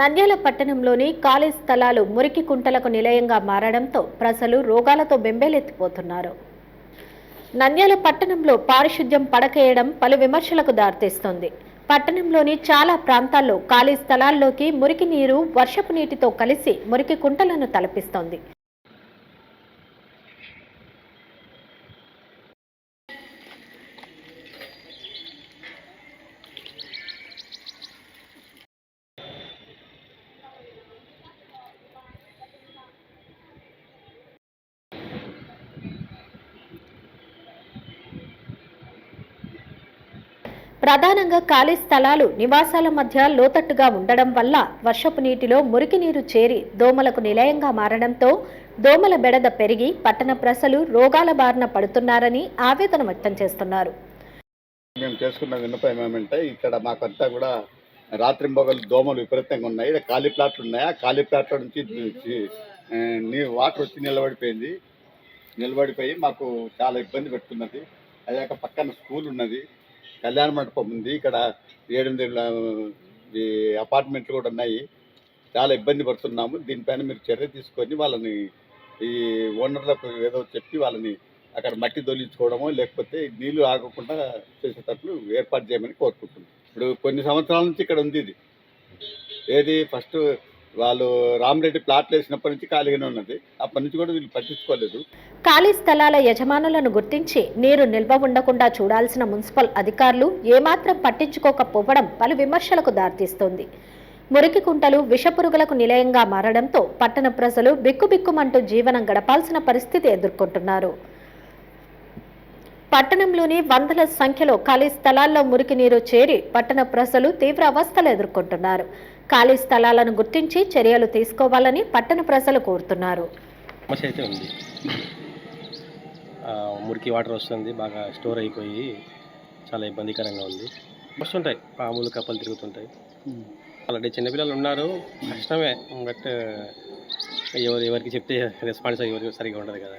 నంద్యాల పట్టణంలోని ఖాళీ స్థలాలు మురికి కుంటలకు నిలయంగా మారడంతో ప్రజలు రోగాలతో బెంబేలెత్తిపోతున్నారు. నంద్యాల పట్టణంలో పారిశుద్ధ్యం పడకేయడం పలు విమర్శలకు దారితీస్తోంది. పట్టణంలోని చాలా ప్రాంతాల్లో ఖాళీ స్థలాల్లోకి మురికి నీరు వర్షపు నీటితో కలిసి మురికి కుంటలను తలపిస్తోంది. ప్రధానంగా ఖాళీ స్థలాలు నివాసాల మధ్య లోతట్టుగా ఉండడం వల్ల వర్షపు నీటిలో మురికి నీరు చేరి దోమలకు నిలయంగా మారడంతో దోమల బెడద పెరిగి పట్టణ ప్రజలు రోగాల బారిన పడుతున్నారని ఆవేదన వ్యక్తం చేస్తున్నారు. మేము చేసుకున్న విన్నపం ఏమంటే ఇక్కడ మాకంతా కూడా రాత్రింబగలు దోమలు విపరీతంగా ఉన్నాయి. ఇక్కడ ఖాళీ ప్లాట్లు ఉన్నాయి? ఆ ఖాళీ ప్లాట్ల నుంచి వాటర్ వచ్చి నిలబడిపోయింది. నిలబడిపోయి మాకు చాలా ఇబ్బంది పెడుతున్నది. అదే పక్కన స్కూల్ ఉన్నది. కళ్యాణ మండపం ఉంది. ఇక్కడ ఏడెనిమిది ఈ అపార్ట్మెంట్లు కూడా ఉన్నాయి. చాలా ఇబ్బంది పడుతున్నాము. దీనిపైన మీరు చర్య తీసుకొని వాళ్ళని ఈ ఓనర్లకు ఏదో చెప్పి వాళ్ళని అక్కడ మట్టి దొలించుకోవడమో లేకపోతే నీళ్ళు ఆగకుండా చేసేటట్లు ఏర్పాటు చేయమని కోరుకుంటున్నాం. ఇప్పుడు కొన్ని సంవత్సరాల నుంచి ఇక్కడ ఉంది ఇది. ఏది? ఫస్ట్ వాళ్ళు రామరెడ్డి ప్లాట్లు వేసినప్పటి నుంచి ఖాళీగానే ఉన్నది. అప్పటి నుంచి కూడా వీళ్ళు పట్టించుకోలేదు. ఖాళీ స్థలాల యజమానులను గుర్తించి నీరు నిల్వ ఉండకుండా చూడాల్సిన మున్సిపల్ అధికారులు ఏమాత్రం పట్టించుకోకపోవడం పలు విమర్శలకు దారితీస్తోంది. మురికి కుంటలు విషపురుగులకు నిలయంగా మారడంతో పట్టణ ప్రజలు బిక్కుబిక్కుమంటూ జీవనం గడపాల్సిన పరిస్థితి ఎదుర్కొంటున్నారు. పట్టణంలోని వందల సంఖ్యలో ఖాళీ స్థలాల్లో మురికి నీరు చేరి పట్టణ ప్రజలు తీవ్ర అవస్థలు ఎదుర్కొంటున్నారు. ఖాళీ స్థలాలను గుర్తించి చర్యలు తీసుకోవాలని పట్టణ ప్రజలు కోరుతున్నారు. మురికి వాటర్ వస్తుంది బాగా స్టోర్ అయిపోయి చాలా ఇబ్బందికరంగా ఉంది. వస్తుంటాయి పాములు కప్పలు తిరుగుతుంటాయి. ఆల్రెడీ చిన్నపిల్లలు ఉన్నారు కష్టమే. బట్ ఎవరు ఎవరికి చెప్తే రెస్పాన్స్ ఎవరికి సరిగా ఉండదు కదా